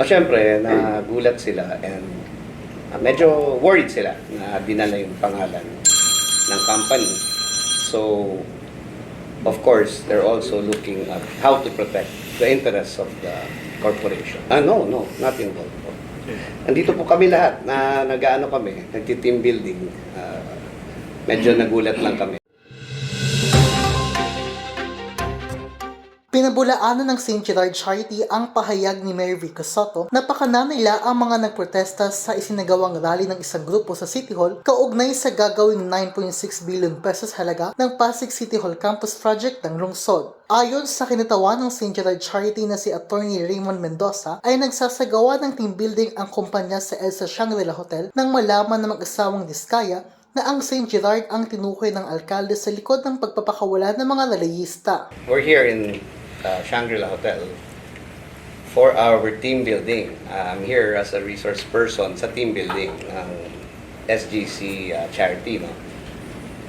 Siyempre, nagulat sila and uh, medyo worried sila na dinala yung pangalan ng company. So, of course, they're also looking at how to protect the interests of the corporation. Ah, no, no, not involved. po. Andito po kami lahat na nag-ano kami, nagti-team building. Ah, medyo nagulat lang kami. Pinabulaanan ng St. Gerard Charity ang pahayag ni Mayor Vico Soto na pakana nila ang mga nagprotesta sa isinagawang rally ng isang grupo sa City Hall kaugnay sa gagawing 9.6 billion pesos halaga ng Pasig City Hall Campus Project ng lungsod. Ayon sa kinatawan ng St. Gerard Charity na si Attorney Raymond Mendoza ay nagsasagawa ng team building ang kumpanya sa Elsa Shangri-La Hotel nang malaman ng mag-asawang Diskaya na ang St. Gerard ang tinukoy ng alkalde sa likod ng pagpapakawala ng mga relayista. We're here in uh, Shangri-La Hotel for our team building. I'm here as a resource person sa team building ng SGC uh, charity. No?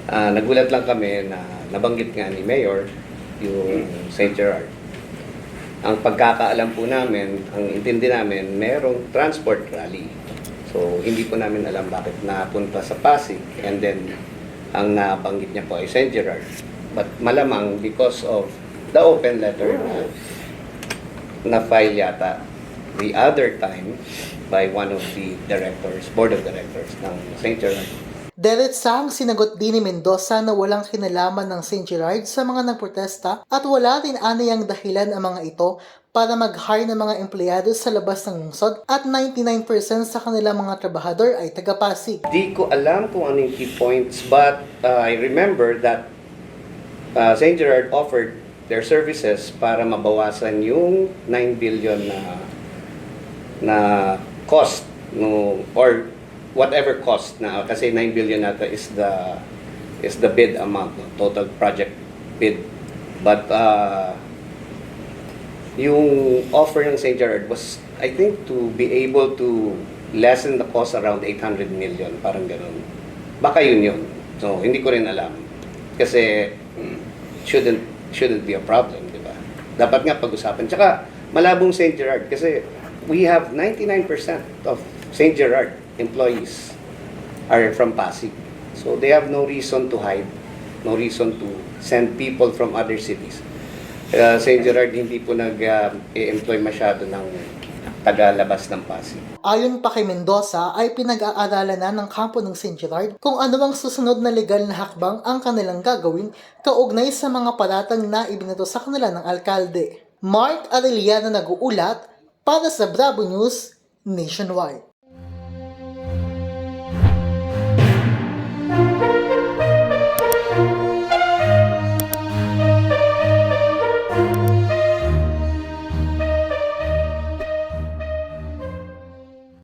Ah, nagulat lang kami na nabanggit nga ni Mayor yung St. Gerard. Ang pagkakaalam po namin, ang intindi namin, merong transport rally. So, hindi po namin alam bakit napunta sa Pasig and then ang nabanggit niya po ay St. Gerard. But malamang because of the open letter na na-file yata the other time by one of the directors, board of directors ng St. Gerard. Diretsang sinagot din ni Mendoza na walang kinalaman ng St. Gerard sa mga nagprotesta at wala rin anayang dahilan ang mga ito para mag-hire ng mga empleyado sa labas ng lungsod at 99% sa kanilang mga trabahador ay taga-Pasig. Di ko alam kung ano yung key points, but uh, I remember that uh, St. Gerard offered their services para mabawasan yung 9 billion na na cost no or whatever cost na kasi 9 billion nata is the is the bid amount no, total project bid. But uh, yung offer ng St. Gerard was I think to be able to lessen the cost around 800 million parang ganun. Baka yun yun. So hindi ko rin alam. Kasi mm, shouldn't shouldn't be a problem di ba dapat nga pag-usapan tsaka malabong St. Gerard kasi we have 99% of St. Gerard employees are from Pasig so they have no reason to hide no reason to send people from other cities uh, St. Gerard hindi po nag-employ masyado ng tagalabas ng Pasig Ayon pa kay Mendoza ay pinag-aaralan na ng kampo ng St. Gerard kung ano ang susunod na legal na hakbang ang kanilang gagawin kaugnay sa mga paratang na ibinato sa kanila ng alkalde. Mark Arellano nag-uulat para sa Bravo News Nationwide.